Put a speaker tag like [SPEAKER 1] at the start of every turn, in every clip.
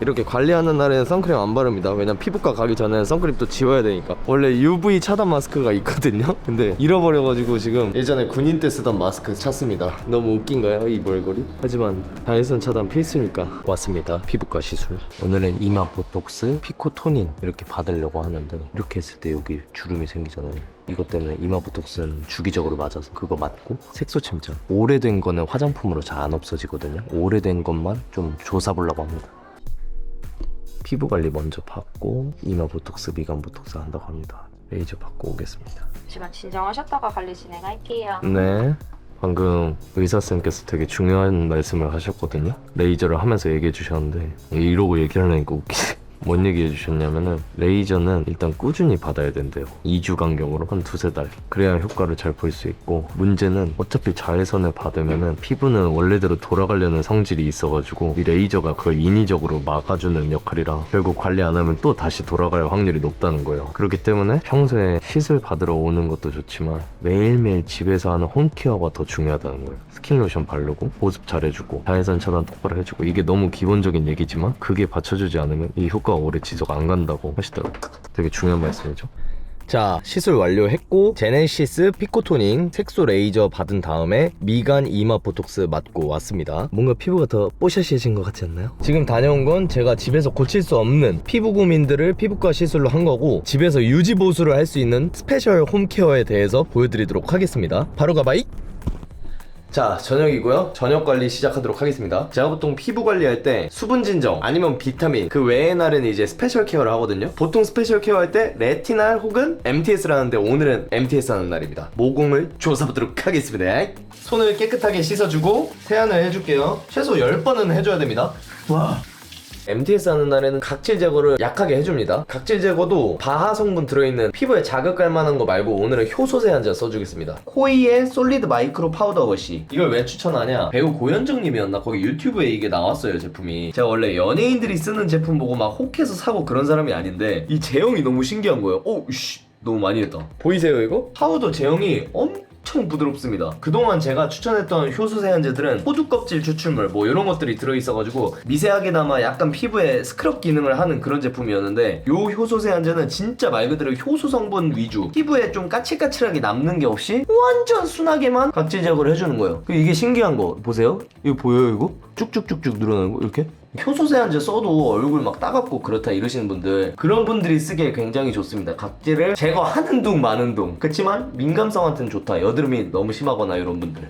[SPEAKER 1] 이렇게 관리하는 날에는 선크림 안 바릅니다. 왜냐면 피부과 가기 전에는 선크림 또 지워야 되니까. 원래 UV 차단 마스크가 있거든요? 근데 잃어버려가지고 지금 예전에 군인 때 쓰던 마스크 찾습니다. 너무 웃긴가요 이 몰골이? 하지만 자외선 차단 필수니까 왔습니다. 피부과 시술. 오늘은 이마 보톡스 피코토닌 이렇게 받으려고 하는데 이렇게 했을 때 여기 주름이 생기잖아요. 이것 때문에 이마 보톡스는 주기적으로 맞아서 그거 맞고 색소 침착. 오래된 거는 화장품으로 잘 안 없어지거든요. 오래된 것만 좀 조사 보려고 합니다 피부 관리 먼저 받고 이마 보톡스 미간 보톡스 한다고 합니다 레이저 받고 오겠습니다
[SPEAKER 2] 잠시만 진정하셨다가 관리 진행할게요.
[SPEAKER 1] 네. 방금 의사쌤께서 되게 중요한 말씀을 하셨거든요. 레이저를 하면서 얘기해 주셨는데 이러고 얘기를 하니까 웃기네. 뭔 얘기 해 주셨냐면은 레이저는 일단 꾸준히 받아야 된대요. 2주 간격으로 한 두세 달. 그래야 효과를 잘 볼 수 있고 문제는 어차피 자외선을 받으면은 피부는 원래대로 돌아가려는 성질이 있어가지고 이 레이저가 그걸 인위적으로 막아주는 역할이라 결국 관리 안 하면 또 다시 돌아갈 확률이 높다는 거예요. 그렇기 때문에 평소에 시술 받으러 오는 것도 좋지만 매일매일 집에서 하는 홈케어가 더 중요하다는 거예요. 스킨로션 바르고 보습 잘해주고 자외선 차단 똑바로 해주고 이게 너무 기본적인 얘기지만 그게 받쳐주지 않으면 이 효과 가 오래 지속 안 간다고 하시더라고요. 되게 중요한 말씀이죠. 자 시술 완료했고 제네시스 피코토닝 색소 레이저 받은 다음에 미간 이마 보톡스 맞고 왔습니다 뭔가 피부가 더 뽀샤시해진 것 같지 않나요? 지금 다녀온 건 제가 집에서 고칠 수 없는 피부 고민들을 피부과 시술로 한 거고 집에서 유지 보수를 할 수 있는 스페셜 홈케어에 대해서 보여드리도록 하겠습니다 바로 가봐이 자 저녁이고요. 저녁 관리 시작하도록 하겠습니다. 제가 보통 피부 관리할 때 수분 진정 아니면 비타민 그 외의 날은 이제 스페셜 케어를 하거든요. 보통 스페셜 케어 할 때 레티날 혹은 MTS를 하는데 오늘은 MTS 하는 날입니다. 모공을 조사보도록 하겠습니다. 손을 깨끗하게 씻어주고 세안을 해줄게요. 최소 10번은 해줘야 됩니다. 와 MTS 하는 날에는 각질 제거를 약하게 해줍니다. 각질 제거도 바하 성분 들어있는 피부에 자극할 만한 거 말고 오늘은 효소 세안제 써주겠습니다. 코이의 솔리드 마이크로 파우더 워시. 이걸 왜 추천하냐? 배우 고현정님이었나? 거기 유튜브에 이게 나왔어요 제품이. 제가 원래 연예인들이 쓰는 제품 보고 막 혹해서 사고 그런 사람이 아닌데 이 제형이 너무 신기한 거예요. 오, 씨. 너무 많이 했다. 보이세요 이거? 파우더 제형이 엄 청 부드럽습니다. 그동안 제가 추천했던 효소 세안제들은 호두 껍질 추출물 뭐 이런 것들이 들어있어가지고 미세하게나마 약간 피부에 스크럽 기능을 하는 그런 제품이었는데 요 효소 세안제는 진짜 말 그대로 효소 성분 위주 피부에 좀 까칠까칠하게 남는 게 없이 완전 순하게만 각질 제거를 해주는 거예요. 그리고 이게 신기한 거 보세요. 이거 보여요 이거? 쭉쭉쭉쭉 늘어나는 거 이렇게? 효소 세안제 써도 얼굴 막 따갑고 그렇다 이러시는 분들 그런 분들이 쓰기에 굉장히 좋습니다. 각질을 제거하는 둥 마는 둥. 그치만 민감성한테는 좋다. 여드름이 너무 심하거나 이런 분들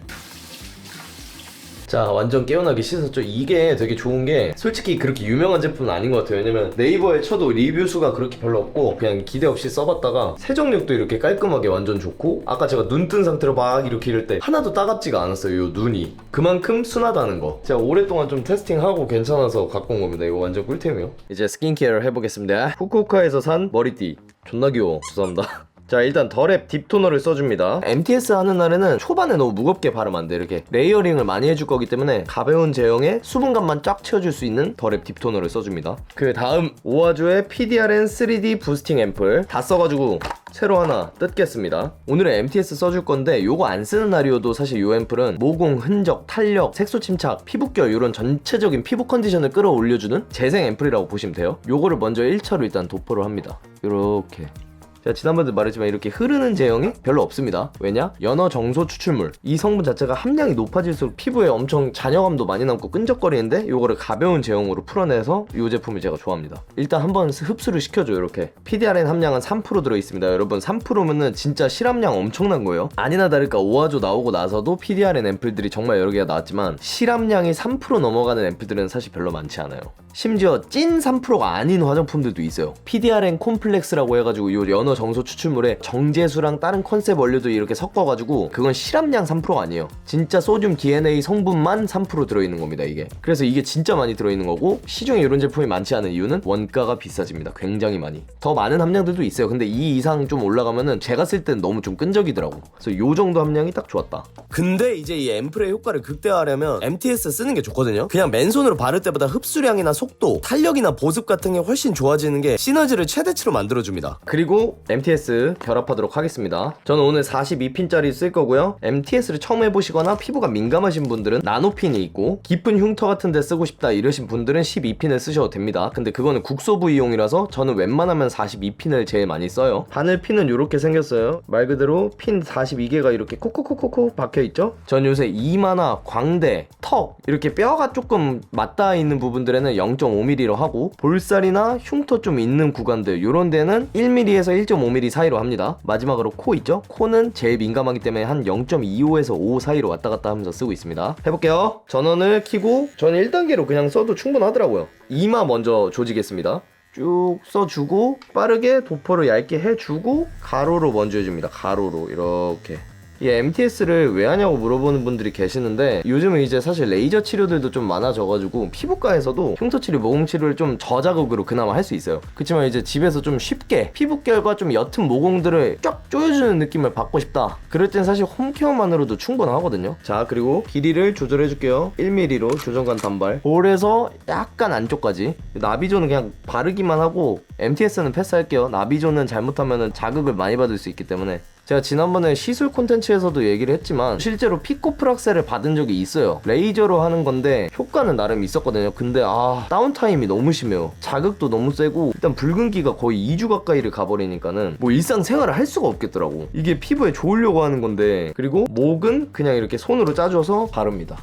[SPEAKER 1] 자 완전 깨어나게 씻었죠. 이게 되게 좋은 게 솔직히 그렇게 유명한 제품은 아닌 것 같아요. 왜냐면 네이버에 쳐도 리뷰 수가 그렇게 별로 없고 그냥 기대 없이 써봤다가 세정력도 이렇게 깔끔하게 완전 좋고 아까 제가 눈 뜬 상태로 막 이렇게 이럴 때 하나도 따갑지가 않았어요 요 눈이. 그만큼 순하다는 거. 제가 오랫동안 좀 테스팅하고 괜찮아서 갖고 온 겁니다. 이거 완전 꿀템이에요. 이제 스킨케어를 해보겠습니다. 후쿠오카에서 산 머리띠. 존나 귀여워. 죄송합니다 자 일단 더랩 딥토너를 써줍니다. MTS 하는 날에는 초반에 너무 무겁게 바르면 안돼. 이렇게 레이어링을 많이 해줄 거기 때문에 가벼운 제형에 수분감만 쫙 채워줄 수 있는 더랩 딥토너를 써줍니다. 그 다음 오아주의 PDRN 3D 부스팅 앰플 다 써가지고 새로 하나 뜯겠습니다. 오늘은 MTS 써줄 건데 요거 안 쓰는 날이어도 사실 요 앰플은 모공, 흔적, 탄력, 색소 침착, 피부결 이런 전체적인 피부 컨디션을 끌어올려주는 재생 앰플이라고 보시면 돼요. 요거를 먼저 1차로 일단 도포를 합니다. 요렇게 제가 지난번에도 말했지만 이렇게 흐르는 제형이 별로 없습니다. 왜냐? 연어 정소 추출물. 이 성분 자체가 함량이 높아질수록 피부에 엄청 잔여감도 많이 남고 끈적거리는데 이거를 가벼운 제형으로 풀어내서 이 제품을 제가 좋아합니다. 일단 한번 흡수를 시켜줘요. 이렇게. PDRN 함량은 3% 들어있습니다. 여러분 3%면은 진짜 실함량 엄청난 거예요. 아니나 다를까 오아조 나오고 나서도 PDRN 앰플들이 정말 여러 개가 나왔지만 실함량이 3% 넘어가는 앰플들은 사실 별로 많지 않아요. 심지어 찐 3%가 아닌 화장품들도 있어요. PDRN 콤플렉스라고 해가지고 요 연어 정소 추출물에 정제수랑 다른 컨셉 원료도 이렇게 섞어가지고 그건 실함량 3%가 아니에요. 진짜 소듐 DNA 성분만 3% 들어있는 겁니다 이게. 그래서 이게 진짜 많이 들어있는 거고 시중에 이런 제품이 많지 않은 이유는 원가가 비싸집니다. 굉장히 많이. 더 많은 함량들도 있어요. 근데 이 이상 좀 올라가면은 제가 쓸땐 너무 좀 끈적이더라고. 그래서 요 정도 함량이 딱 좋았다. 근데 이제 이 앰플의 효과를 극대화하려면 MTS 쓰는 게 좋거든요. 그냥 맨손으로 바를 때보다 흡수량이나 속도, 탄력이나 보습 같은 게 훨씬 좋아지는 게 시너지를 최대치로 만들어줍니다. 그리고 MTS 결합하도록 하겠습니다. 저는 오늘 42핀짜리 쓸 거고요. MTS를 처음 해보시거나 피부가 민감하신 분들은 나노핀이 있고 깊은 흉터 같은 데 쓰고 싶다 이러신 분들은 12핀을 쓰셔도 됩니다. 근데 그거는 국소 부위용이라서 저는 웬만하면 42핀을 제일 많이 써요. 바늘 핀은 이렇게 생겼어요. 말 그대로 핀 42개가 이렇게 콕콕콕콕콕 박혀 있죠? 전 요새 이마나 광대, 턱 이렇게 뼈가 조금 맞닿아 있는 부분들에는 0.5mm로 하고 볼살이나 흉터 좀 있는 구간들 이런 데는 1mm에서 1.5mm 사이로 합니다. 마지막으로 코 있죠? 코는 제일 민감하기 때문에 한 0.25에서 5 사이로 왔다 갔다 하면서 쓰고 있습니다. 해볼게요. 전원을 켜고 저는 1단계로 그냥 써도 충분하더라고요. 이마 먼저 조지겠습니다. 쭉 써주고 빠르게 도포를 얇게 해주고 가로로 먼저 해줍니다. 가로로 이렇게. 이 MTS를 왜 하냐고 물어보는 분들이 계시는데 요즘은 이제 사실 레이저 치료들도 좀 많아져가지고 피부과에서도 흉터 치료, 모공 치료를 좀 저자극으로 그나마 할 수 있어요. 그렇지만 이제 집에서 좀 쉽게 피부결과 좀 옅은 모공들을 쫙 조여주는 느낌을 받고 싶다. 그럴 땐 사실 홈케어만으로도 충분하거든요. 자 그리고 길이를 조절해줄게요. 1mm로 조정관 단발. 볼에서 약간 안쪽까지. 나비존은 그냥 바르기만 하고 MTS는 패스할게요. 나비존은 잘못하면 자극을 많이 받을 수 있기 때문에 제가 지난번에 시술 콘텐츠에서도 얘기를 했지만 실제로 피코프락셀을 받은 적이 있어요. 레이저로 하는 건데 효과는 나름 있었거든요. 근데 아 다운타임이 너무 심해요. 자극도 너무 세고 일단 붉은기가 거의 2주 가까이를 가버리니까는 뭐 일상생활을 할 수가 없겠더라고. 이게 피부에 좋으려고 하는 건데 그리고 목은 그냥 이렇게 손으로 짜줘서 바릅니다.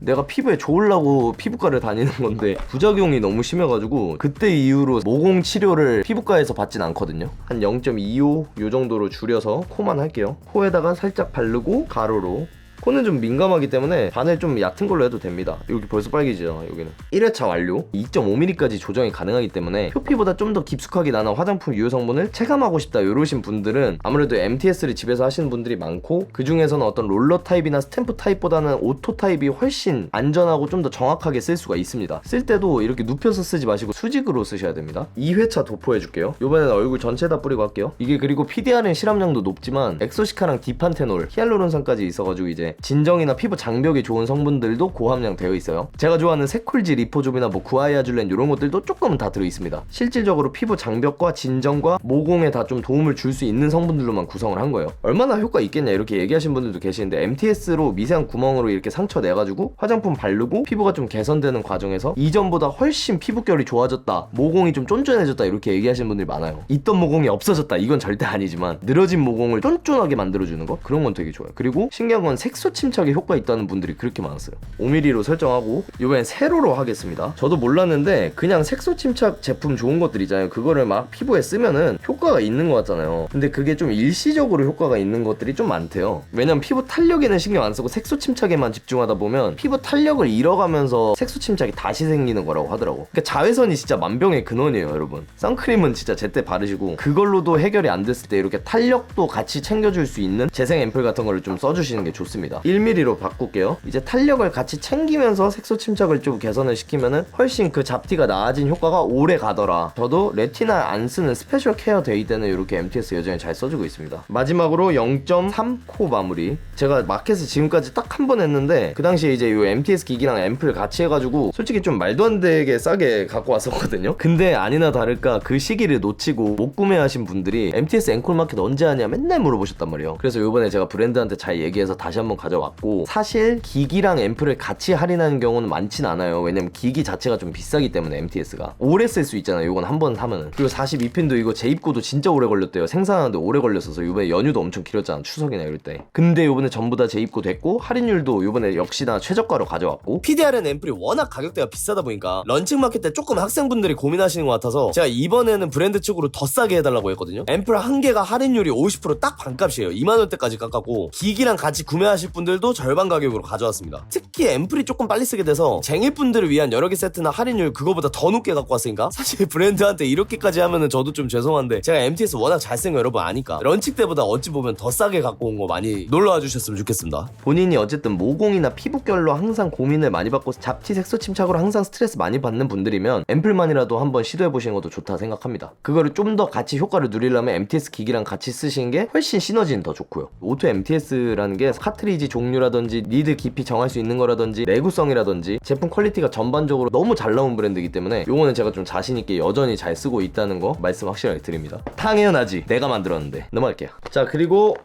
[SPEAKER 1] 내가 피부에 좋으려고 피부과를 다니는 건데 부작용이 너무 심해가지고 그때 이후로 모공 치료를 피부과에서 받진 않거든요. 한 0.25 요 정도로 줄여서 코만 할게요. 코에다가 살짝 바르고 가로로 코는 좀 민감하기 때문에 바늘 좀 얕은 걸로 해도 됩니다. 여기 벌써 빨개지죠 여기는. 1회차 완료. 2.5mm까지 조정이 가능하기 때문에 표피보다 좀 더 깊숙하게 나는 화장품 유효 성분을 체감하고 싶다 이러신 분들은 아무래도 MTS를 집에서 하시는 분들이 많고 그 중에서는 어떤 롤러 타입이나 스탬프 타입보다는 오토 타입이 훨씬 안전하고 좀 더 정확하게 쓸 수가 있습니다. 쓸 때도 이렇게 눕혀서 쓰지 마시고 수직으로 쓰셔야 됩니다. 2회차 도포해 줄게요. 이번에는 얼굴 전체 다 뿌리고 할게요. 이게 그리고 PDR은 실험량도 높지만 엑소시카랑 디판테놀 히알루론산까지 있어가지고 이제 진정이나 피부 장벽이 좋은 성분들도 고함량 되어 있어요. 제가 좋아하는 세콜지 리포좀이나 뭐 구아이아줄렌 이런 것들도 조금 다 들어 있습니다. 실질적으로 피부 장벽과 진정과 모공에 다 좀 도움을 줄 수 있는 성분들로만 구성을 한 거예요. 얼마나 효과 있겠냐 이렇게 얘기하신 분들도 계시는데 MTS로 미세한 구멍으로 이렇게 상처 내가지고 화장품 바르고 피부가 좀 개선되는 과정에서 이전보다 훨씬 피부결이 좋아졌다 모공이 좀 쫀쫀해졌다 이렇게 얘기하시는 분들이 많아요. 있던 모공이 없어졌다 이건 절대 아니지만 늘어진 모공을 쫀쫀하게 만들어주는 거? 그런 건 되게 좋아요. 그리고 신기한 건 색소 침착에 효과 있다는 분들이 그렇게 많았어요. 5mm로 설정하고 이번엔 세로로 하겠습니다. 저도 몰랐는데 그냥 색소 침착 제품 좋은 것들 있잖아요. 그거를 막 피부에 쓰면은 효과가 있는 것 같잖아요. 근데 그게 좀 일시적으로 효과가 있는 것들이 좀 많대요. 왜냐면 피부 탄력에는 신경 안 쓰고 색소 침착에만 집중하다 보면 피부 탄력을 잃어가면서 색소 침착이 다시 생기는 거라고 하더라고. 그러니까 자외선이 진짜 만병의 근원이에요 여러분. 선크림은 진짜 제때 바르시고 그걸로도 해결이 안 됐을 때 이렇게 탄력도 같이 챙겨줄 수 있는 재생 앰플 같은 거를 좀 써주시는 게 좋습니다 1mm로 바꿀게요. 이제 탄력을 같이 챙기면서 색소 침착을 좀 개선을 시키면은 훨씬 그 잡티가 나아진 효과가 오래 가더라. 저도 레티나 안 쓰는 스페셜 케어 데이 때는 이렇게 MTS 여전히 잘 써주고 있습니다. 마지막으로 0.3코 마무리. 제가 마켓에 지금까지 딱 한 번 했는데 그 당시에 이제 이 MTS 기기랑 앰플 같이 해가지고 솔직히 좀 말도 안 되게 싸게 갖고 왔었거든요. 근데 아니나 다를까 그 시기를 놓치고 못 구매하신 분들이 MTS 앵콜 마켓 언제 하냐 맨날 물어보셨단 말이에요. 그래서 요번에 제가 브랜드한테 잘 얘기해서 다시 한번 가져왔고 사실 기기랑 앰플을 같이 할인하는 경우는 많진 않아요. 왜냐면 기기 자체가 좀 비싸기 때문에 MTS가. 오래 쓸 수 있잖아요. 이건 한 번 사면은. 그리고 42핀도 이거 재입고도 진짜 오래 걸렸대요. 생산하는데 오래 걸렸어서 요번에 연휴도 엄청 길었잖아. 추석이나 이럴 때. 근데 요번에 전부 다 재입고 됐고 할인율도 요번에 역시나 최저가로 가져왔고.
[SPEAKER 3] PDRN 앰플이 워낙 가격대가 비싸다 보니까 런칭 마켓 때 조금 학생분들이 고민하시는 것 같아서 제가 이번에는 브랜드 측으로 더 싸게 해달라고 했거든요. 앰플 한 개가 할인율이 50%딱 반값이에요. 2만원대까지 깎았고 기기랑 같이 구매하 실 분들도 절반 가격으로 가져왔습니다 특히 앰플이 조금 빨리 쓰게 돼서 쟁일분들을 위한 여러 개 세트나 할인율 그거보다 더 높게 갖고 왔으니까 사실 브랜드한테 이렇게까지 하면은 저도 좀 죄송한데 제가 MTS 워낙 잘쓴 거 여러분 아니까 런칭 때보다 어찌 보면 더 싸게 갖고 온 거 많이 놀러와 주셨으면 좋겠습니다
[SPEAKER 1] 본인이 어쨌든 모공이나 피부결로 항상 고민을 많이 받고 잡티 색소 침착으로 항상 스트레스 많이 받는 분들이면 앰플만이라도 한번 시도해 보시는 것도 좋다 생각합니다. 그거를 좀 더 같이 효과를 누리려면 MTS 기기랑 같이 쓰시는 게 훨씬 시너지는 더 좋고요. 오토 MTS라는 게 카트리 지 카트리지 종류라든지 리드 깊이 정할 수 있는 거라든지 내구성이라든지 제품 퀄리티가 전반적으로 너무 잘 나온 브랜드이기 때문에 요거는 제가 좀 자신 있게 여전히 잘 쓰고 있다는 거 말씀 확실하게 드립니다. 당연하지. 내가 만들었는데. 넘어갈게요. 자, 그리고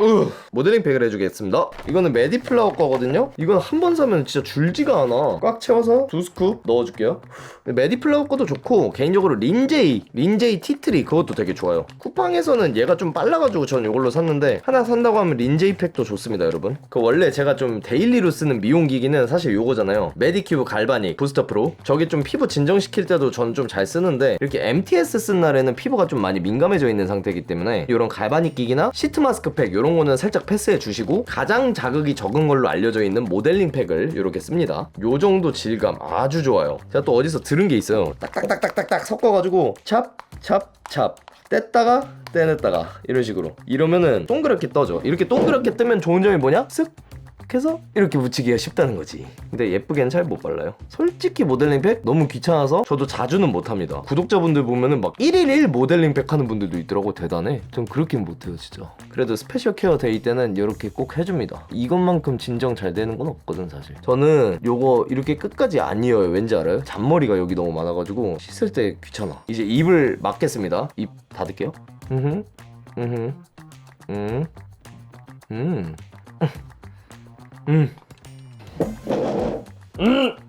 [SPEAKER 1] 으, 모델링 팩을 해주겠습니다. 이거는 메디플라워 거거든요. 이건 한 번 사면 진짜 줄지가 않아. 꽉 채워서 두 스쿱 넣어줄게요. 메디플라워 거도 좋고 개인적으로 린제이, 린제이 티트리 그것도 되게 좋아요. 쿠팡에서는 얘가 좀 빨라가지고 전 이걸로 샀는데 하나 산다고 하면 린제이 팩도 좋습니다, 여러분. 그 원래 제가 좀 데일리로 쓰는 미용 기기는 사실 요거잖아요. 메디큐브 갈바닉 부스터 프로. 저게 좀 피부 진정시킬 때도 전 좀 잘 쓰는데 이렇게 MTS 쓴 날에는 피부가 좀 많이 민감해져 있는 상태이기 때문에 이런 갈바닉 기기나 시트 마스크 팩 이런 거는 살짝 패스해 주시고 가장 자극이 적은 걸로 알려져 있는 모델링 팩을 이렇게 씁니다. 요 정도 질감 아주 좋아요. 제가 또 어디서 들은 게 있어요. 딱딱딱딱딱딱 섞어가지고 찹 찹 찹 뗐다가 떼냈다가 이런 식으로 이러면은 동그랗게 떠져 이렇게 동그랗게 뜨면 좋은 점이 뭐냐? 쓱 해서 이렇게 붙이기가 쉽다는 거지. 근데 예쁘게는 잘 못 발라요. 솔직히 모델링 팩 너무 귀찮아서 저도 자주는 못합니다. 구독자분들 보면은 막 1일 1 모델링 팩 하는 분들도 있더라고 대단해. 전 그렇게는 못해요 진짜. 그래도 스페셜 케어 데이 때는 이렇게 꼭 해줍니다. 이것만큼 진정 잘 되는 건 없거든 사실. 저는 요거 이렇게 끝까지 안 이어요. 왠지 알아요? 잔머리가 여기 너무 많아가지고 씻을 때 귀찮아. 이제 입을 막겠습니다. 입 닫을게요. 음흠. 음흠. 음 음. 음. 음. 음.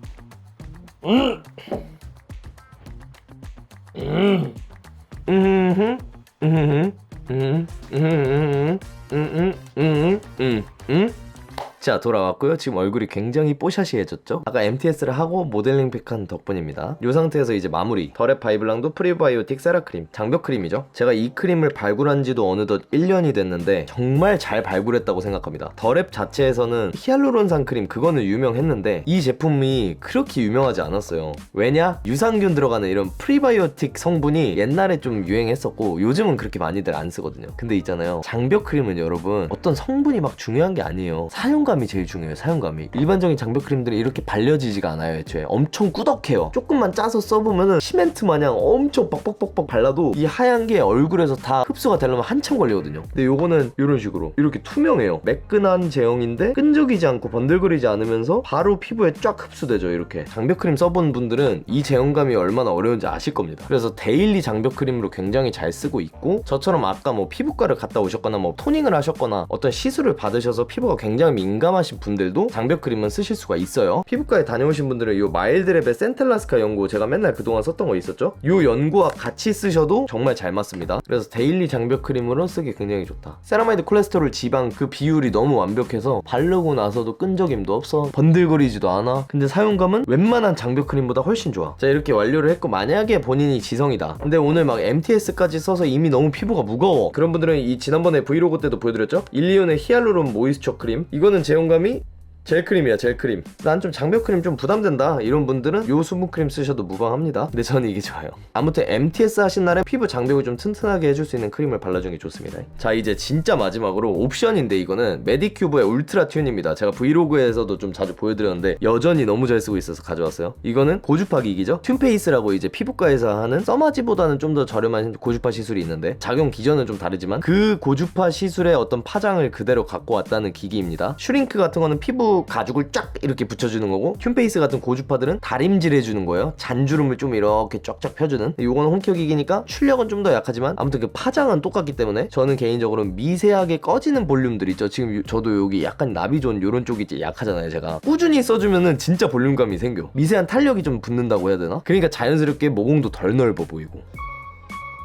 [SPEAKER 1] 자 돌아왔고요. 지금 얼굴이 굉장히 뽀샤시해졌죠? 아까 MTS를 하고 모델링 팩한 덕분입니다. 이 상태에서 이제 마무리. 더랩 바이블랑도 프리바이오틱 세라 크림. 장벽 크림이죠? 제가 이 크림을 발굴한 지도 어느덧 1년이 됐는데 정말 잘 발굴했다고 생각합니다. 더랩 자체에서는 히알루론산 크림 그거는 유명했는데 이 제품이 그렇게 유명하지 않았어요. 왜냐? 유산균 들어가는 이런 프리바이오틱 성분이 옛날에 좀 유행했었고 요즘은 그렇게 많이들 안 쓰거든요. 근데 있잖아요. 장벽 크림은 여러분 어떤 성분이 막 중요한 게 아니에요. 사용감이 제일 중요해요 사용감이 일반적인 장벽 크림들이 이렇게 발려지지가 않아요 애초에. 엄청 꾸덕해요. 조금만 짜서 써보면은 시멘트 마냥 엄청 뻑뻑뻑뻑 발라도 이 하얀 게 얼굴에서 다 흡수가 되려면 한참 걸리거든요. 근데 요거는 이런 식으로 이렇게 투명해요. 매끈한 제형인데 끈적이지 않고 번들거리지 않으면서 바로 피부에 쫙 흡수되죠 이렇게. 장벽 크림 써본 분들은 이 제형감이 얼마나 어려운지 아실 겁니다. 그래서 데일리 장벽 크림으로 굉장히 잘 쓰고 있고 저처럼 아까 뭐 피부과를 갔다 오셨거나 뭐 토닝을 하셨거나 어떤 시술을 받으셔서 피부가 굉장히 민감하신 분들 도 장벽 크림은 쓰실 수가 있어요. 피부과에 다녀오신 분들은 이 마일드랩의 센텔라스카 연고 제가 맨날 그동안 썼던 거 있었죠? 이 연고와 같이 쓰셔도 정말 잘 맞습니다. 그래서 데일리 장벽 크림으로 쓰기 굉장히 좋다. 세라마이드 콜레스테롤 지방 그 비율이 너무 완벽해서 바르고 나서도 끈적임도 없어 번들거리지도 않아. 근데 사용감은 웬만한 장벽 크림보다 훨씬 좋아. 자 이렇게 완료를 했고 만약에 본인이 지성이다. 근데 오늘 막 MTS까지 써서 이미 너무 피부가 무거워. 그런 분들은 이 지난번에 브이로그 때도 보여드렸죠? 일리온의 히알루론 모이스처 크림. 이거는 제형감이 젤크림이야 젤크림. 난 좀 장벽 크림 좀 부담된다. 이런 분들은 요 수분 크림 쓰셔도 무방합니다. 근데 저는 이게 좋아요. 아무튼 MTS 하신 날에 피부 장벽을 좀 튼튼하게 해줄 수 있는 크림을 발라주는 게 좋습니다. 자 이제 진짜 마지막으로 옵션인데 이거는 메디큐브의 울트라 튠입니다. 제가 브이로그에서도 좀 자주 보여드렸는데 여전히 너무 잘 쓰고 있어서 가져왔어요. 이거는 고주파 기기죠? 튠페이스라고 이제 피부과에서 하는 써마지보다는 좀 더 저렴한 고주파 시술이 있는데 작용 기전은 좀 다르지만 그 고주파 시술의 어떤 파장을 그대로 갖고 왔다는 기기입니다. 슈링크 같은 거는 피부 가죽을 쫙 이렇게 붙여주는 거고 튠페이스 같은 고주파들은 다림질 해주는 거예요. 잔주름을 좀 이렇게 쫙쫙 펴주는. 요거는 홈케어 기기니까 출력은 좀 더 약하지만 아무튼 그 파장은 똑같기 때문에 저는 개인적으로 미세하게 꺼지는 볼륨들 있죠. 지금 요- 저도 여기 약간 나비존 요런 쪽이 이제 약하잖아요 제가. 꾸준히 써주면은 진짜 볼륨감이 생겨. 미세한 탄력이 좀 붙는다고 해야 되나? 그러니까 자연스럽게 모공도 덜 넓어 보이고.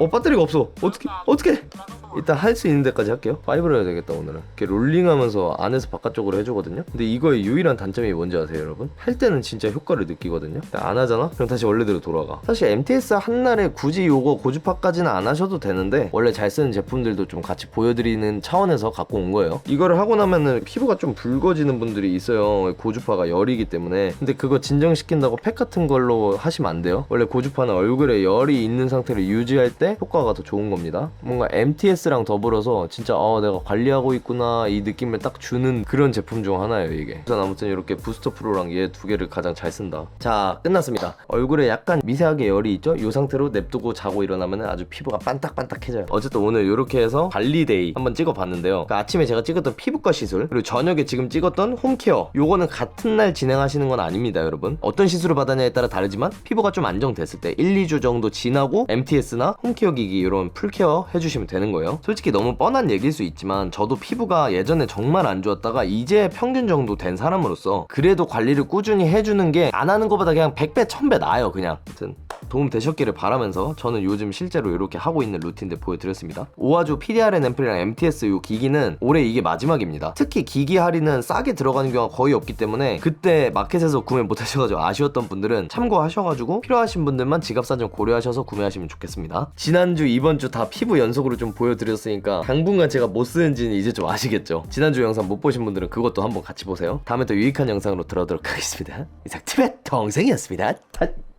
[SPEAKER 1] 어 배터리가 없어. 어떻게 어떻게 일단 할 수 있는 데까지 할게요. 파이브로 해야 되겠다 오늘은. 이렇게 롤링하면서 안에서 바깥쪽으로 해주거든요. 근데 이거의 유일한 단점이 뭔지 아세요 여러분? 할 때는 진짜 효과를 느끼거든요. 안 하잖아? 그럼 다시 원래대로 돌아가. 사실 MTS 한 날에 굳이 요거 고주파까지는 안 하셔도 되는데 원래 잘 쓰는 제품들도 좀 같이 보여드리는 차원에서 갖고 온 거예요. 이거를 하고 나면은 피부가 좀 붉어지는 분들이 있어요. 고주파가 열이기 때문에. 근데 그거 진정시킨다고 팩 같은 걸로 하시면 안 돼요. 원래 고주파는 얼굴에 열이 있는 상태를 유지할 때 효과가 더 좋은 겁니다. 뭔가 MTS 스트레스랑 더불어서 진짜 어 내가 관리하고 있구나 이 느낌을 딱 주는 그런 제품 중 하나예요 이게. 우선 아무튼 이렇게 부스터 프로랑 얘 두 개를 가장 잘 쓴다. 자 끝났습니다. 얼굴에 약간 미세하게 열이 있죠? 이 상태로 냅두고 자고 일어나면 아주 피부가 반딱반딱해져요. 어쨌든 오늘 이렇게 해서 관리데이 한번 찍어봤는데요. 그러니까 아침에 제가 찍었던 피부과 시술 그리고 저녁에 지금 찍었던 홈케어 요거는 같은 날 진행하시는 건 아닙니다 여러분. 어떤 시술을 받았냐에 따라 다르지만 피부가 좀 안정됐을 때 1, 2주 정도 지나고 MTS나 홈케어 기기 이런 풀케어 해주시면 되는 거예요 솔직히 너무 뻔한 얘기일 수 있지만 저도 피부가 예전에 정말 안 좋았다가 이제 평균 정도 된 사람으로서 그래도 관리를 꾸준히 해주는 게 안 하는 것보다 그냥 100배 1000배 나아요 그냥 아무튼 도움 되셨기를 바라면서 저는 요즘 실제로 이렇게 하고 있는 루틴들 보여드렸습니다. 오아주 PDRN 앰플이랑 MTS 요 기기는 올해 이게 마지막입니다. 특히 기기 할인은 싸게 들어가는 경우가 거의 없기 때문에 그때 마켓에서 구매 못하셔가지고 아쉬웠던 분들은 참고하셔가지고 필요하신 분들만 지갑사 좀 고려하셔서 구매하시면 좋겠습니다. 지난주 이번주 다 피부 연속으로 좀 보여드렸 으니까 당분간 제가 못 쓰는지는 이제 좀 아시겠죠? 지난주 영상 못 보신 분들은 그것도 한번 같이 보세요. 다음에 또 유익한 영상으로 들어오도록 하겠습니다. 이상 티벳 동생이었습니다. 탓.